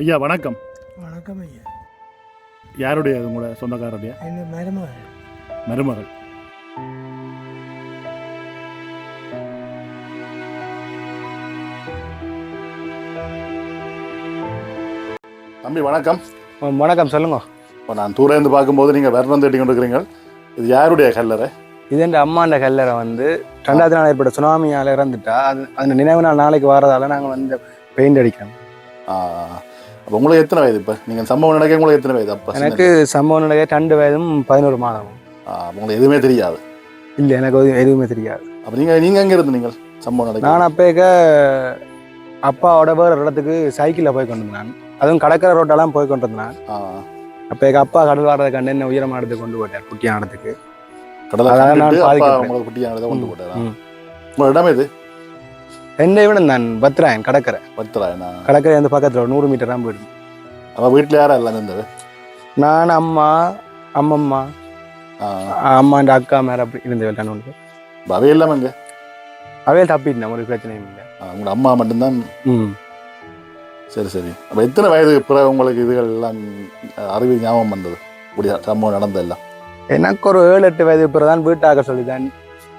ஐயா வணக்கம். வணக்கம் ஐயா. யாருடைய அது உங்களோட சொந்தக்காரருடைய என்ன மருமகள். மருமகள். தம்பி வணக்கம். வணக்கம் சொல்லுங்க. இப்போ நான் தூரம் இருந்து பார்க்கும்போது நீங்கள் விரதம் தேடி கொண்டு இருக்கிறீங்க இது யாருடைய கல்லறை? இது என் அம்மாண்ட கல்லறை வந்து ரெண்டாயிரத்தி நாலு ஏற்பட்ட சுனாமியால் இறந்துட்டா அது அந்த நினைவு நாள் நாளைக்கு வரதால நாங்கள் வந்து பெயிண்ட் அடிக்கிறோம். அப்போ உங்களுக்கு எத்தனை வயது இப்போ? நீங்கள் சம்பவம் நடக்க உங்களுக்கு எத்தனை வயது அப்போ? எனக்கு சம்பவம் நடக்க ரெண்டு வயதும் பதினோரு மாதமும். உங்களுக்கு எதுவுமே தெரியாது? இல்லை எனக்கு எதுவும் தெரியாது. அப்போ நீங்கள் நீங்கள் எங்கே இருந்து நீங்கள் சம்பவம் நடக்க? நான் அப்பேக்க அப்பாவோட வேறு இடத்துக்கு சைக்கிளில் போய் கொண்டு நான். அதுவும் கடற்கரை ரோட்டெல்லாம் போய் கொண்டு இருந்தான் ஆ, அப்பேக்க அப்பா கடல் வாரதை கண்டு என்ன உயரமான இடத்துக்கு கொண்டு போட்டார் குட்டியான இடத்துக்கு. கடலை அப்பா. உங்களுக்கு குட்டியானதை கொண்டு போட்டாரா. உங்களோட இடம் எது? என்னை விட நான் பத்ராயன் கடற்கரை. பத்துறாயனா கடற்கரை அந்த பக்கத்தில் ஒரு நூறு மீட்டர் தான் போயிடும். அப்போ வீட்டில் யாரும் எல்லாம் இருந்தது? நான் அம்மா அம்மம்மா ஆ, அம்மாண்ட அக்கா மேல அப்படி இருந்தவள் தான் உண்டு. அப்ப அவையெல்லாம் எங்கே? அவையில் தப்பிட்டேன் ஒரு பிரச்சனையும் இல்லை. உங்களோட அம்மா மட்டும்தான்? ம். சரி சரி. அப்போ எத்தனை வயது பிறகு உங்களுக்கு இதுகள் எல்லாம் அறிவு ஞாபகம் வந்தது? இப்படி சம்பவம் நடந்ததெல்லாம். எனக்கு ஒரு ஏழு எட்டு வயது பிறகு தான் வீட்டாக சொல்லி தான்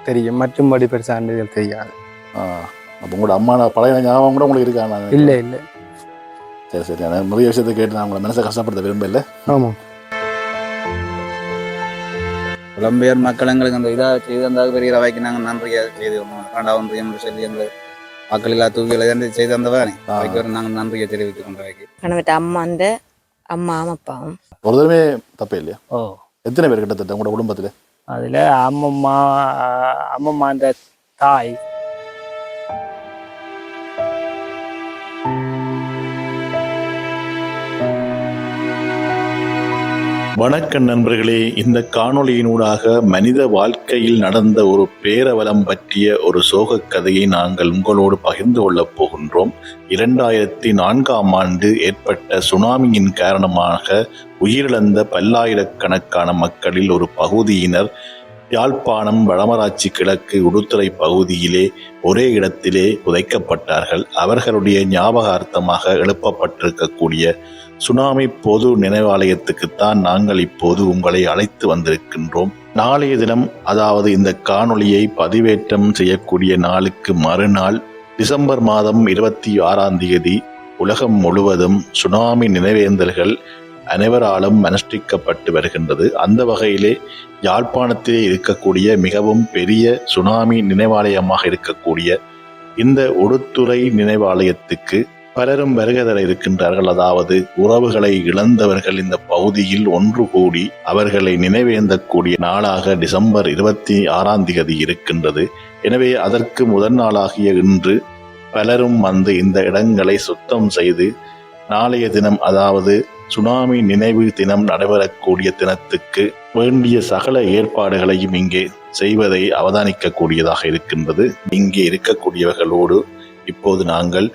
தெரியும். மற்றும்படி பெருசாண்டு இதுகள் தெரியாது. அப்போ உங்களோட அம்மா பழைய ஞாபகம் கூட உங்களுக்கு இருக்கா? நான் இல்லை இல்லை. சரி சரி. நான் நிறைய விஷயத்தை கேட்டு நான் உங்களை மனசை கஷ்டப்படுத்த விரும்பல. ஆமாம் புலம்பெயர் மக்கள் எங்களுக்கு அந்த இதாக செய்து அந்த பெரிய அவைக்கு நாங்கள் நன்றியாக செய்து ரெண்டாவது ஒன்றியம் சொல்லி அந்த மக்கள் தூக்கிகளை இருந்து செய்து வந்தவனே. அவைக்கு ஒரு நாங்கள் நன்றியை தெரிவித்துக் கொண்ட வைக்கு கணவர்கிட்ட அம்மாண்ட அம்மாவும் அப்பாவும். ஒரு தடவை தப்பே இல்லையா? ஓ. எத்தனை பேர் கிட்டத்தட்ட உங்களோட குடும்பத்தில்? அதில் அம்மம்மா அம்மம்மாண்ட தாய் வணக்கம் நண்பர்களே. இந்த காணொளியினூடாக மனித வாழ்க்கையில் நடந்த ஒரு பேரவலம் பற்றிய ஒரு சோகக் கதையை நாங்கள் உங்களோடு பகிர்ந்து கொள்ளப் போகின்றோம். இரண்டாயிரத்தி நான்காம் ஆண்டு ஏற்பட்ட சுனாமியின் காரணமாக உயிரிழந்த பல்லாயிரக்கணக்கான மக்களில் ஒரு பகுதியினர் யாழ்ப்பாணம் வடமராட்சி கிழக்கு உடுத்துறை பகுதியிலே ஒரே இடத்திலே புதைக்கப்பட்டார்கள். அவர்களுடைய ஞாபகார்த்தமாக எழுப்பப்பட்டிருக்கக்கூடிய சுனாமி பொது நினைவாலயத்துக்குத்தான் நாங்கள் இப்போது உங்களை அழைத்து வந்திருக்கின்றோம். நாளைய தினம் அதாவது இந்த காணொளியை பதிவேற்றம் செய்யக்கூடிய நாளுக்கு மறுநாள் டிசம்பர் மாதம் இருபத்தி ஆறாம் தேதி உலகம் முழுவதும் சுனாமி நினைவேந்தர்கள் அனைவராலும் அனுஷ்டிக்கப்பட்டு வருகின்றது. அந்த வகையிலே யாழ்ப்பாணத்திலே இருக்கக்கூடிய மிகவும் பெரிய சுனாமி நினைவாலயமாக இருக்கக்கூடிய இந்த ஒடுத்துறை நினைவாலயத்துக்கு பலரும் வருகை தர இருக்கின்றார்கள். அதாவது உறவுகளை இழந்தவர்கள் இந்த பகுதியில் ஒன்று கூடி அவர்களை நினைவேந்தக்கூடிய நாளாக டிசம்பர் இருபத்தி ஆறாம் தேதி இருக்கின்றது. எனவே அதற்கு முதல் நாளாகிய இன்று பலரும் வந்து இந்த இடங்களை சுத்தம் செய்து நாளைய தினம் அதாவது சுனாமி நினைவு தினம் நடைபெறக்கூடிய தினத்துக்கு வேண்டிய சகல ஏற்பாடுகளையும் இங்கே செய்வதை அவதானிக்கக்கூடியதாக இருக்கின்றது. இங்கே இருக்கக்கூடியவர்களோடு இப்போது நாங்கள்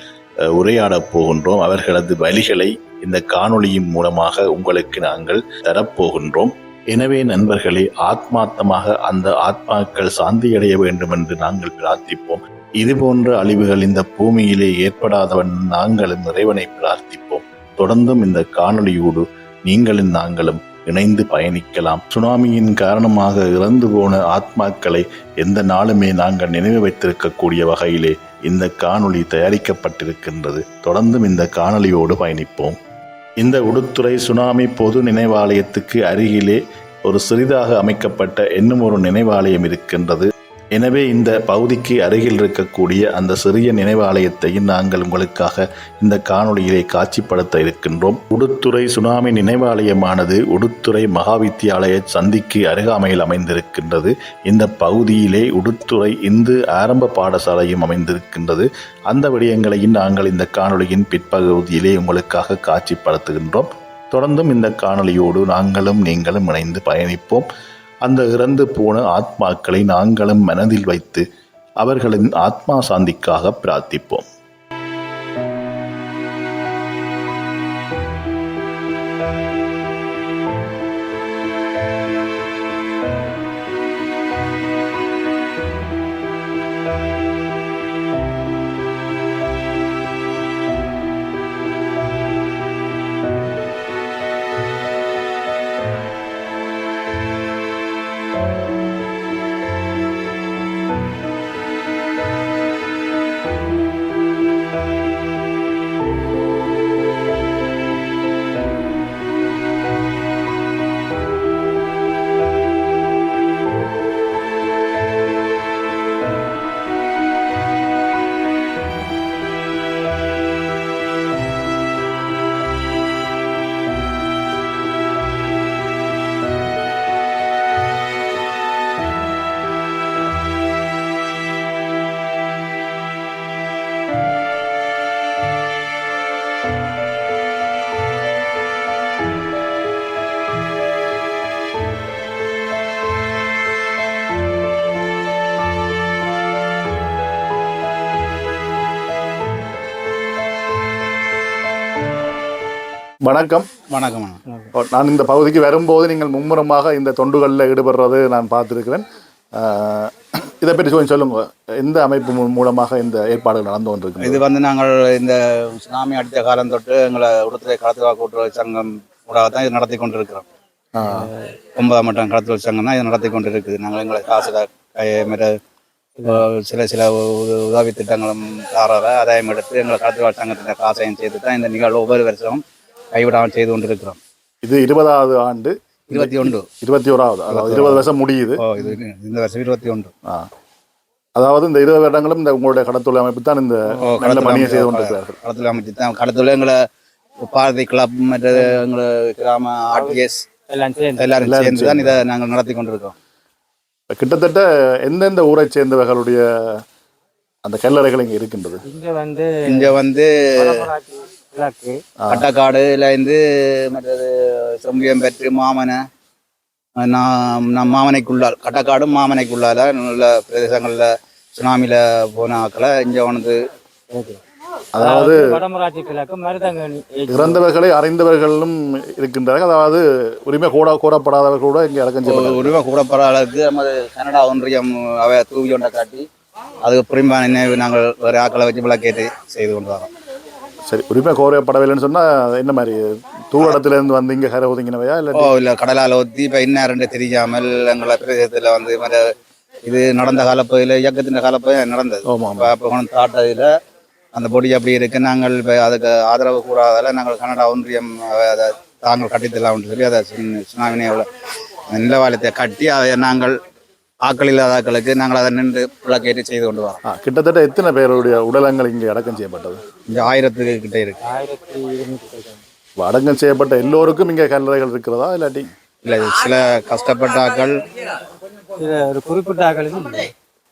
உரையாடப் போகின்றோம். அவர்களது வழிகளை இந்த காணொளியின் மூலமாக உங்களுக்கு நாங்கள் தரப்போகின்றோம். எனவே நண்பர்களே ஆத்மார்த்தமாக அந்த ஆத்மாக்கள் சாந்தியடைய வேண்டும் என்று நாங்கள் பிரார்த்திப்போம். இதுபோன்ற அழிவுகள் இந்த பூமியிலே ஏற்படாதவன் நாங்களும் இறைவனை பிரார்த்திப்போம். தொடர்ந்தும் இந்த காணொளியோடு நீங்களும் நாங்களும் இணைந்து பயணிக்கலாம். சுனாமியின் காரணமாக இறந்து போன ஆத்மாக்களை எந்த நாளுமே நாங்கள் நினைவு வைத்திருக்கக்கூடிய வகையிலே இந்த காணொளி தயாரிக்கப்பட்டிருக்கின்றது. தொடர்ந்தும் இந்த காணொளியோடு பயணிப்போம். இந்த உடுத்துறை சுனாமி பொது நினைவாலயத்துக்கு அருகிலே ஒரு சிறிதாக அமைக்கப்பட்ட இன்னும் ஒரு நினைவாலயம் இருக்கின்றது. எனவே இந்த பகுதிக்கு அருகில் இருக்கக்கூடிய அந்த சிறிய நினைவாலயத்தையும் நாங்கள் உங்களுக்காக இந்த காணொளியிலே காட்சிப்படுத்த இருக்கின்றோம். உடுத்துறை சுனாமி நினைவாலயமானது உடுத்துறை மகாவித்தியாலய சந்திக்கு அருகாமையில் அமைந்திருக்கின்றது. இந்த பகுதியிலே உடுத்துறை இந்து ஆரம்ப பாடசாலையும் அமைந்திருக்கின்றது. அந்த விடயங்களையும் நாங்கள் இந்த காணொளியின் பிற்பகுதியிலே உங்களுக்காக காட்சிப்படுத்துகின்றோம். தொடர்ந்தும் இந்த காணொளியோடு நாங்களும் நீங்களும் இணைந்து பயணிப்போம். அந்த இறந்து போன ஆத்மாக்களை நாங்களும் மனதில் வைத்து அவர்களின் ஆத்மா சாந்திக்காக பிரார்த்திப்போம். வணக்கம். வணக்கம் நான் இந்த பகுதிக்கு வரும்போது நீங்கள் மும்முரமாக இந்த தொண்டுகளில் ஈடுபடுறது நான் பார்த்துருக்கிறேன். இதை பற்றி கொஞ்சம் சொல்லுங்க. எந்த அமைப்பு மூலமாக இந்த ஏற்பாடுகள் நடந்து கொண்டிருக்கு இது வந்து நாங்கள் இந்த சுனாமி அடித்த காலம் தொட்டு எங்களை உடுத்துறை களத்துவா கூட்டுறவு சங்கம் ஊடாக தான் இது நடத்தி கொண்டு இருக்கிறோம் ஒன்பதாம் மட்டம் களத்துவல் சங்கம் தான் இது நடத்தி கொண்டு இருக்குது நாங்கள் எங்களை காசுல சில சில உதவி திட்டங்களும் தாராத ஆதாயம் எடுத்து எங்களை களத்துவல் சங்கத்தின் காசையும் செய்து தான் இந்த நிகழ்வு ஒவ்வொரு வருஷமும் கைவிடாமல் செய்து கொண்டு இருக்கிறோம் இது இருபதாவது ஆண்டு. இருபத்தி ஒன்று இருபத்தி ஓராவது அதாவது இருபது வருஷம் முடியுது. இந்த வருஷம் இருபத்தி ஒன்று. அதாவது இந்த இருபது வருடங்களும் இந்த உங்களுடைய கடத்தொழில் அமைப்பு தான் இந்த நல்ல கடத்தல் பணியை செய்து. கொண்டிருக்கிறார்கள். களத்தில் அமைச்சு தான். களத்தில் எங்களை பாரதி கிளப் மற்றது எங்களை கிராம ஆர்டிஎஸ் எல்லாரும் சேர்ந்து தான் இதை நாங்கள் நடத்தி கொண்டிருக்கோம். கிட்டத்தட்ட எந்தெந்த ஊரை சேர்ந்தவர்களுடைய அந்த கல்லறைகள் இங்கே இருக்கின்றது? இங்க வந்து இங்கே வந்து கட்டக்காடுல இருந்து மற்றது செம்பியம்பெற்று மாமனை நான் நான் மாமனைக்குள்ளால் கட்டக்காடும் மாமனைக்குள்ளால நல்ல பிரதேசங்களில் சுனாமியில் போன ஆக்களை இங்கே வந்து அதாவது இறந்தவர்களை அறிந்தவர்களும் இருக்கின்றார்கள். அதாவது உரிமை கூட கூறப்படாதவர்கள் கூட இங்கே அடக்கம் செய்யப்பட்டார்கள் உருவ கூடப்படுற அளவுக்கு நமது கனடா ஒன்றியம் அவை தூவி ஒன்றை காட்டி அதுக்கு புரிம்பான நினைவு நாங்கள் வேறு ஆக்களை வச்சு விளக்கேற்றி செய்து கொண்டு வரோம். சரி உரிமை கோரப்படவில்லைன்னு சொன்னால் என்ன மாதிரி? தூரடத்திலிருந்து வந்து இங்கே கரை ஒதுங்கினவையா ஓ இல்லை இல்லை கடலால் ஒத்தி இப்போ இன்னாருன்னு தெரியாமல் எங்களை பிரதேசத்தில் வந்து மற்ற இது நடந்த காலப்பகுதியில் இயக்கத்தின் காலப்பகுதியில் நடந்தது. ஆமாம் அப்போ கொண்டு தாட்டதில் அந்த பொடி அப்படி இருக்கு. நாங்கள் இப்போ அதுக்கு ஆதரவு கூடாதால நாங்கள் கனடா ஒன்றியம் அதை தாங்கள் கட்டித்தரலாம்னு சொல்லி அதை சுனாமினே நிலவாலத்தை கட்டி அதை நாங்கள் ஆக்கள் இல்லாத ஆக்களுக்கு நாங்கள் அதை நின்று விளக்கேற்றி செய்து கொண்டு வரோம். ஆ, கிட்டத்தட்ட எத்தனை பேருடைய உடலங்கள் இங்கே அடக்கம் செய்யப்பட்டது? இங்கே ஆயிரத்துக்கு கிட்ட இருக்கு. இப்ப அடக்கம் செய்யப்பட்ட எல்லோருக்கும் இங்கே கல்லறைகள் இருக்கிறதா இல்லாட்டி? இல்லை சில கஷ்டப்பட்ட ஆக்கள் இது ஒரு குறிப்பிட்ட ஆக்களுக்கு இல்லை.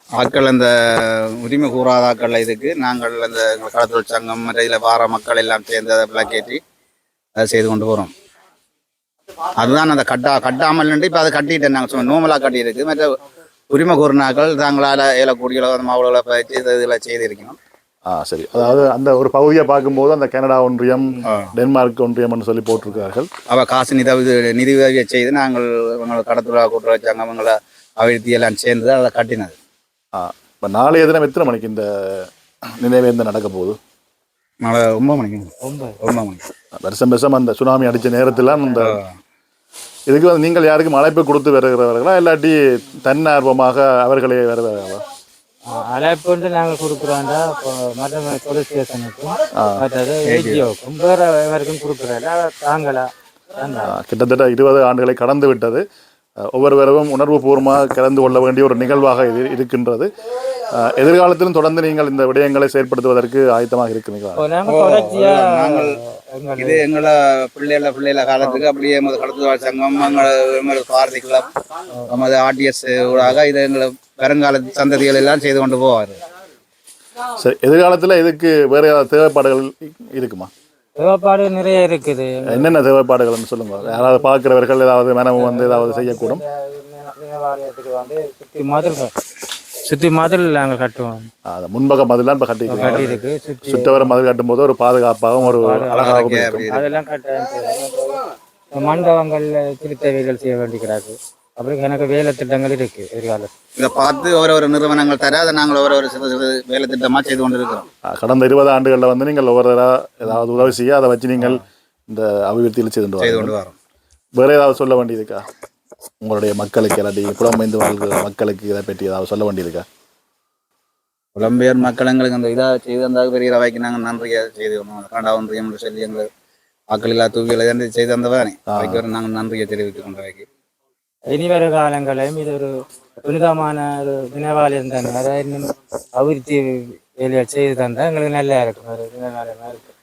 ஆக்கள் அந்த உரிமை கூறாத ஆக்கள் இதுக்கு நாங்கள் அந்த கடத்தொழில் சங்கம் மற்ற இதில் வார மக்கள் எல்லாம் சேர்ந்து அதை விளக்கேற்றி அதை செய்து கொண்டு போகிறோம் அதுதான் அந்த கட்டா கட்டாமல் நின்று இப்போ அதை கட்டிட்டேன் நாங்கள் சும்மா நோமலாக கட்டியிருக்கு. மற்ற உரிமை கூறினாக்கள் தாங்களால் அந்த மாவுளை பயிற்சி இது இதில் செய்திருக்கணும். ஆ சரி. அதாவது அந்த ஒரு பகுதியை பார்க்கும்போது அந்த கனடா ஒன்றியம் டென்மார்க் ஒன்றியம்னு சொல்லி போட்டிருக்கிறார்கள் அவள் காசு நிதி நிதி உதவியை செய்து நாங்கள் இவங்களை கடத்துறா கூட்டுறவு சங்கம் இவங்களை அவிழ்த்தி எல்லாம் சேர்ந்து அதை கட்டினது. ஆ இப்போ நாளைய தினம் எத்தனை மணிக்கு இந்த நினைவேந்தம் நடக்க போகுது? நாளை ஒன்பது மணிக்கு. ஒன்பது. மணிக்கு. வருஷம் வருஷம் அந்த சுனாமி அடித்த நேரத்தில் அந்த இதுக்கு வந்து நீங்கள் யாருக்கும் அழைப்பு கொடுத்து வருகிறவர்களா இல்லாட்டி தன்னார்வமாக அவர்களே வருவார்களா? அழைப்பு வந்து நாங்கள் கொடுக்குறோம்டா இப்போ மற்ற போலீஸ் ஸ்டேஷனுக்கும் மற்றது ஏஜிஓக்கும் வேற எவருக்கும் கொடுக்குறோம்ல தாங்களா. கிட்டத்தட்ட இருபது ஆண்டுகளை கடந்து விட்டது. ஒவ்வொருவரும் உணர்வுபூர்வமாக கலந்து கொள்ள வேண்டிய ஒரு நிகழ்வாக இது இருக்கின்றது. எதிர்காலத்திலும் தொடர்ந்து நீங்கள் இந்த விடயங்களை செயற்படுத்துவதற்கு ஆயத்தமாக நாங்கள் எங்கள் இது எங்கள பிள்ளைகள பிள்ளைகள காலத்துக்கு அப்படியே எமது கடத்துவாழ் சங்கம் எங்கள எமது பாரதி கிளப் எமது ஆர்டிஎஸ் ஊடாக இது எங்களை வருங்கால சந்ததிகள் எல்லாம் செய்து கொண்டு போவார் சரி எதிர்காலத்தில் இதுக்கு வேறு ஏதாவது தேவைப்பாடுகள் இருக்குமா? தேவைப்பாடு நிறைய இருக்குது. என்னென்ன தேவைப்பாடுகள்னு சொல்லுங்க. யாராவது பார்க்கிறவர்கள் ஏதாவது மனமு வந்து ஏதாவது செய்யக்கூடும். சுற்றி மதில் சுற்றி மதில் நாங்கள் கட்டுவோம். அது முன்பக்க மதிலாம் இப்போ கட்டி கட்டியிருக்கு. சுற்றி சுற்றவரை மதில் கட்டும்போது ஒரு பாதுகாப்பாகவும் ஒரு அழகாகவும் அதெல்லாம் கட்ட மண்டபங்கள் திருத்தவைகள் செய்ய வேண்டிக்கிறாரு அப்புறம் எனக்கு வேலை திட்டங்கள் இருக்கு எதிர்காலத்தில் இதை பார்த்து ஒரு ஒரு நிறுவனங்கள் தர அதை நாங்கள் ஒரு ஒரு சிறு சிறு வேலை திட்டமாக செய்து கொண்டு இருக்கிறோம் அஹ், கடந்த இருபது ஆண்டுகளில் வந்து நீங்கள் ஒவ்வொருவராக ஏதாவது உதவி செய்ய அதை வச்சு நீங்கள் இந்த அபிவிருத்தியில் செய்து செய்து கொண்டு வரோம். வேற ஏதாவது சொல்ல வேண்டியிருக்கா உங்களுடைய மக்களுக்கு இல்லாட்டி புலம்பெயர்ந்து வாழ்கிற மக்களுக்கு இதை பற்றி ஏதாவது சொல்ல வேண்டியிருக்கா புலம்பெயர் மக்கள் எங்களுக்கு அந்த இதாக செய்து அந்த பெரிய ரவாய்க்கு நாங்கள் நன்றியாக செய்து கனடா ஒன்றியம் சொல்லி எங்களுக்கு ஆக்கள் இல்லா தான் செய்து ஒரு நாங்கள் நன்றியை தெரிவித்துக் கொண்டவைக்கு இனி வரும் காலங்களையும் இது ஒரு புனிதமான ஒரு நினைவாலயம் தானே அதை இன்னும் அபிவிருத்தி வேலையை செய்து தந்தால் எங்களுக்கு நல்லா இருக்கும். ஒரு நினைவாலயமாக இருக்கும்.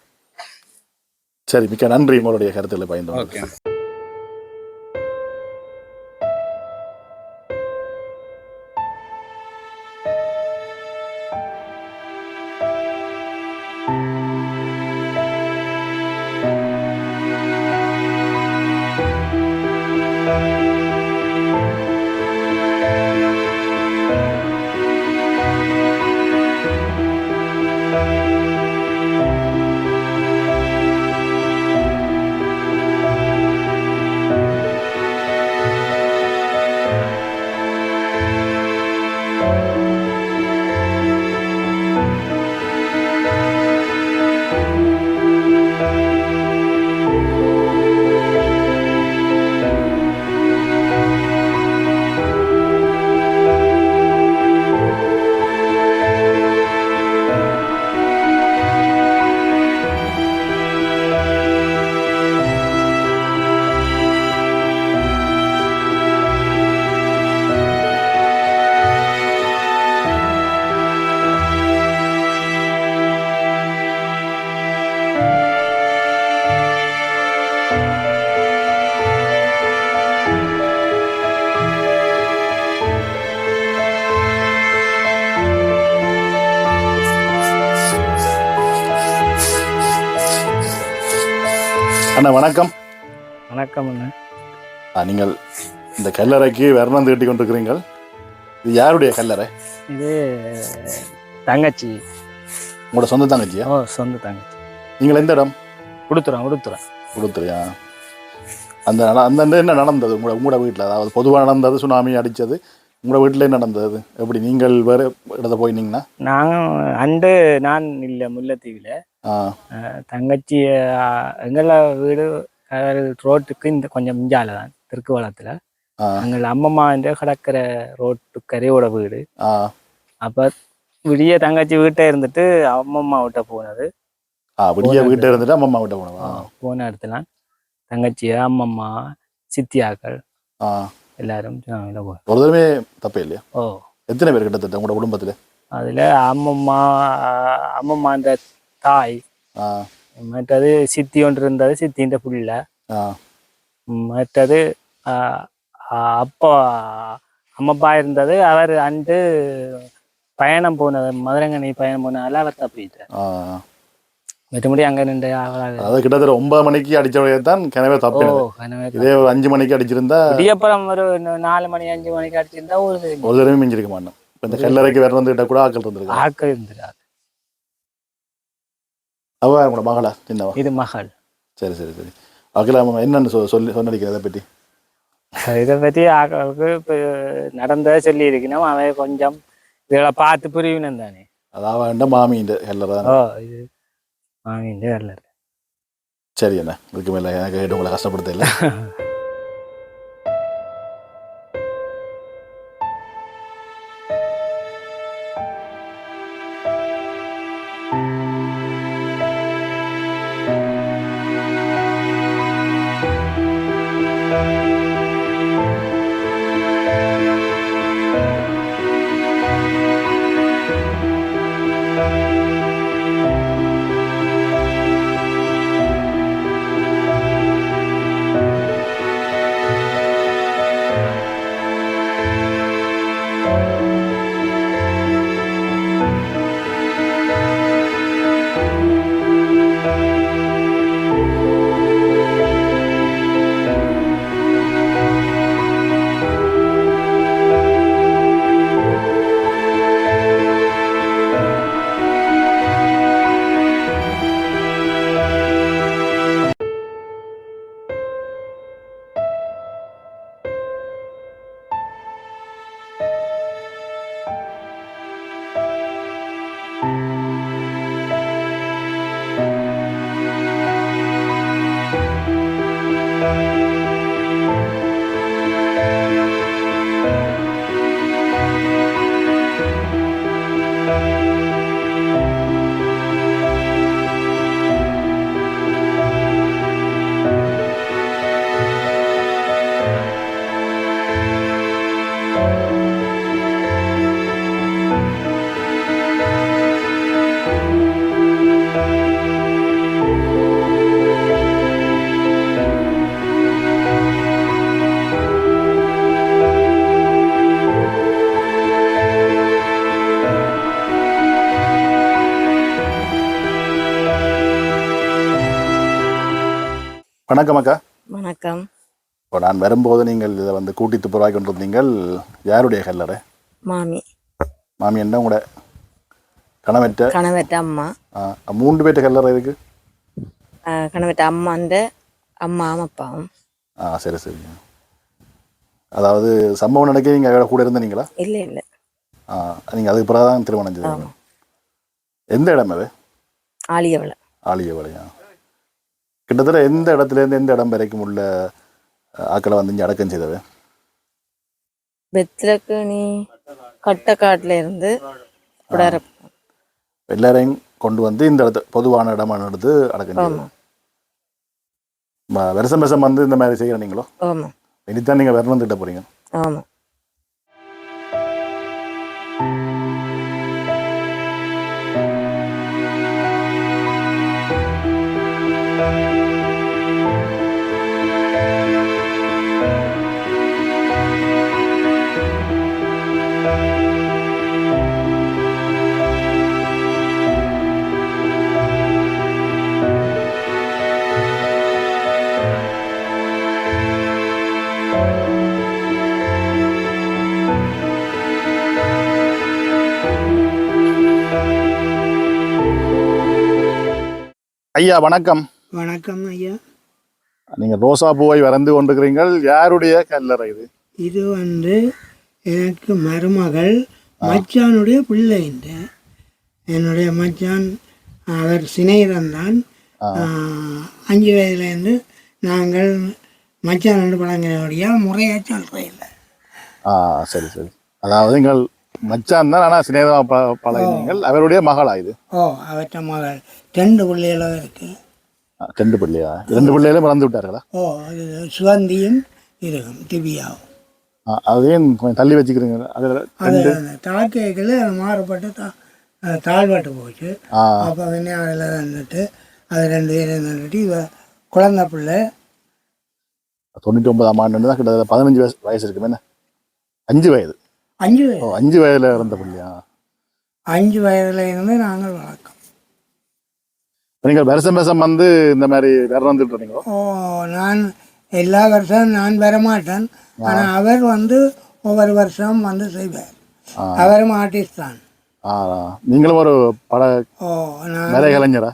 சரி மிக்க நன்றி. உங்களுடைய கருத்துக்களை பயந்து அண்ணா வணக்கம். வணக்கம் அண்ணா நீங்கள் இந்த கல்லறைக்கு வர்ணம் தீட்டி கொண்டிருக்கிறீர்கள். இது யாருடைய கல்லறை? இது தங்கச்சி. உங்களோட சொந்த தங்கச்சியா? ஓ சொந்த தங்கச்சி. நீங்கள் எந்த இடம்? கொடுத்துறோம் கொடுத்துறோம் கொடுத்துறியா அந்த அந்த என்ன நடந்தது? உங்களோட உங்களோட வீட்டில் அதாவது பொதுவாக நடந்தது சுனாமி அடித்தது உங்களோட வீட்டில் என்ன நடந்தது? எப்படி நீங்கள் வேறு இடத்த போயிருந்தீங்கன்னா? நாங்கள் அண்டு நான் இல்லை முல்லைத்தீவில். தங்கச்சி எங்கள வீடு ரோட்டுக்கு இந்த கொஞ்சம் மிஞ்சால தான் திருக்குவளத்தில் எங்கள் அம்மம்மா வந்து கிடக்கிற ரோட்டு கரையோட வீடு அப்போ விடிய தங்கச்சி வீட்டை இருந்துட்டு அம்மம்மா விட்ட போனது. விடிய வீட்டை இருந்துட்டு அம்மா வீட்டை போனவா போன இடத்துல தங்கச்சி அம்மம்மா சித்தியாக்கள் எல்லாரும் ஒரு தடவை தப்பே இல்லையா? ஓ. எத்தனை பேர் கிட்டத்தட்ட உங்களோட குடும்பத்தில்? அதில் அம்மம்மா அம்மம்மா அந்த தாய். மற்றது சித்தி ஒன்று இருந்தது சித்தின்ற புள்ள மற்றது அப்பா அம்மப்பா இருந்தது. அவர் அன்று பயணம் போனது மதுரங்கனி பயணம் போனதால அவர் தப்பிட்டார் மற்றபடி அங்கே நின்று அதாவது கிட்டத்தட்ட ஒன்பது மணிக்கு அடிச்ச தான் கிணவே ஓ தப்பினது. கனவே இதே ஒரு அஞ்சு மணிக்கு அடிச்சிருந்தா விடியப்புறம் ஒரு நாலு மணி அஞ்சு மணிக்கு அடிச்சிருந்தா ஒரு ஒரு தடவை மிஞ்சிருக்க மாட்டோம் இந்த கல்லறைக்கு வேற வந்துகிட்ட கூட ஆக்கள் இருந்திருக்கு ஆக்கள் இருந்துடாது அவ உங்களோட மகளா? சின்னவா? இது மகள். சரி சரி சரி. அகில என்னன்னு சொல்லி சொன்னடிக்கிற அதை பற்றி இதை பற்றி ஆக்களுக்கு இப்போ நடந்ததை சொல்லி இருக்கணும் அவன் கொஞ்சம் இதெல்லாம் பார்த்து புரியணும் தானே. அதாவது மாமியின் கல்லறை? தான் ஓ இது வாங்கிட்டு வரல சரி என்ன? இதுக்கு மேலே எனக்கு உங்களை கஷ்டப்படுத்த இல்லை. வணக்கம் அக்கா. வணக்கம். இப்போ நான் வரும்போது நீங்கள் இதை வந்து கூட்டி துப்புரவாக்கி கொண்டிருந்தீங்கள். யாருடைய கல்லறை? மாமி. மாமி என்ன உங்களோட கணவற்ற? கணவர்கிட்ட அம்மா. ஆ, மூன்று பேர்ட்ட கல்லறை இருக்கு. ஆஹ் கணவர்கிட்ட அம்மாண்ட அம்மாவும் அப்பாவும். ஆ சரி சரி. அதாவது சம்பவம் நடக்க நீங்கள் கூட இருந்தீங்களா? இல்லை இல்லை. ஆ நீங்கள் அதுக்கு பிறகு தான் திருமணம் செய்தீங்க. எந்த இடம் அது? ஆலியவளை. ஆலியவளையா? கிட்டத்தட்ட எந்த இடத்துலேருந்து எந்த இடம் வரைக்கும் உள்ள ஆக்களை வந்து இங்கே அடக்கம் செய்தவை பெத்திரக்கு நீ கட்டக்காட்டுல இருந்து எல்லாரையும் கொண்டு வந்து இந்த இடத்த பொதுவான இடமான எடுத்து அடக்கம் செய்தவை ஆமாம் ம- வருஷம் வருஷம் வந்து இந்த மாதிரி செய்கிற நீங்களோ? இனித்தான் நீங்கள் வரணும் திட்ட போகிறீங்க ஆமாம் ஐயா வணக்கம். வணக்கம் ஐயா. நீங்க ரோசா பூவை வரைந்து கொண்டிருக்கிறீர்கள். யாருடைய கல்லறை இது? இது வந்து எனக்கு மருமகள் மச்சானுடைய பிள்ளைன்ற என்னுடைய மச்சான் அவர் சிநேகிதன் தான். அஞ்சு வயதுலேருந்து நாங்கள் மச்சான் பழங்கிறபடியாக முறையாக சொல்கிறேன் இல்லை. ஆ சரி சரி. அதாவது நீங்கள் மச்சான் தான் ஆனால் சிநேகமாக பழகினீங்கள் அவருடைய மகளா இது? ஓ அவற்ற மகள். ரெண்டு பிள்ளைகளும் இருக்குது ஆ, ரெண்டு பிள்ளையா? இரண்டு பிள்ளைகளும் இறந்து விட்டார்களா? ஓ அது சுகந்தியும் இருக்கும் திவ்யாவும். அதையும் கொஞ்சம் தள்ளி வச்சுக்கிறீங்க. அதில் அது தாக்கைகள் மாறுபட்டு தா அது தாழ்பட்டு போச்சு. அப்போ அதில் நின்றுட்டு அது ரெண்டு பேரும் நின்றுட்டு இவ குழந்தை பிள்ளை. தொண்ணூற்றி ஒன்பதாம் ஆண்டு தான் கிட்டத்தட்ட பதினஞ்சு வயசு வயசு இருக்குமே என்ன? அஞ்சு வயது. அஞ்சு ஓ வயது அஞ்சு வயதில் இறந்த பிள்ளையா? அஞ்சு வயதுல இருந்து நாங்கள் வளர்க்கோம் நீங்கள் வருஷம் வருஷம் வந்து இந்த மாதிரி வேற வந்துட்டு இருந்தீங்களோ ஓ நான் எல்லா வருஷம் நான் வர மாட்டேன் ஆனால் அவர் வந்து ஒவ்வொரு வருஷம் வந்து செய்வார். அவரும் ஆர்டிஸ்ட் தான். நீங்களும் ஒரு பட ஓ நான் கலைஞரா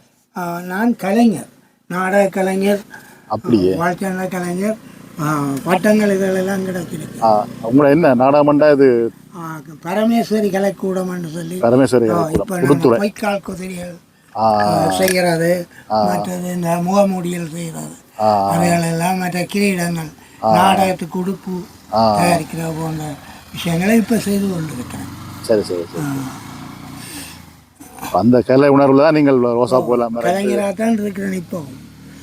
நான் கலைஞர். நாடக கலைஞர் அப்படியே வாழ்க்கை கலைஞர். பட்டங்கள் இதெல்லாம் கிடைச்சிருக்கு உங்களை என்ன நாடகமண்டா இது? பரமேஸ்வரி கலைக்கூடம்னு சொல்லி. பரமேஸ்வரி. இப்ப பொய்க்கால் குதிரைகள் செய்கிறது மற்றது இந்த முகமூடியல் செய்கிறது. ஆ. அவைகளெல்லாம் மற்ற கிரீடங்கள் நாடகத்துக்கு உடுப்பு தயாரிக்கிற போன்ற விஷயங்களை இப்போ செய்து கொண்டிருக்கிறேன். சரி சரி அந்த கலை உணர்வுல தான் நீங்கள் ரோசா போலாம் கலைஞராக தான் இருக்கிறேன் இப்போ.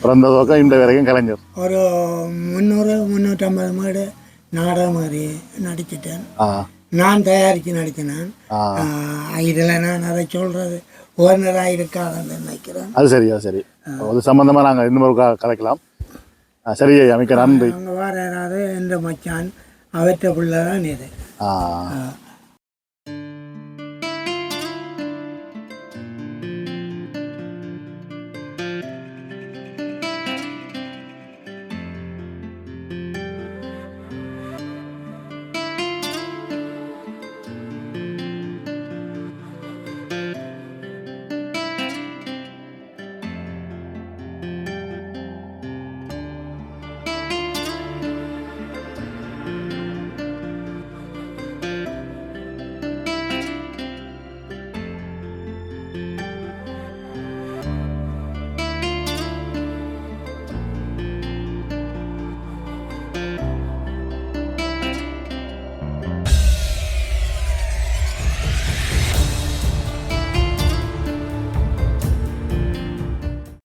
பிறந்த துவக்கம் இந்த வரைக்கும் கலைஞர். ஒரு முந்நூறு முந்நூற்றம்பது மாடு நாடகம் மாதிரி நடிச்சிட்டேன். நான் தயாரித்து நடித்தேன். ஆ. இதில் நான் அதை சொல்கிறது ஓனராக இருக்காதுன்னு நினைக்கிறேன். அது சரி அது சரி. அது சம்பந்தமா நாங்கள் க- கலைக்கலாம். சரி அமைக்க நன்றி. அங்கே வர யாராவது எந்த மச்சான் அவற்ற பிள்ளை தான் இது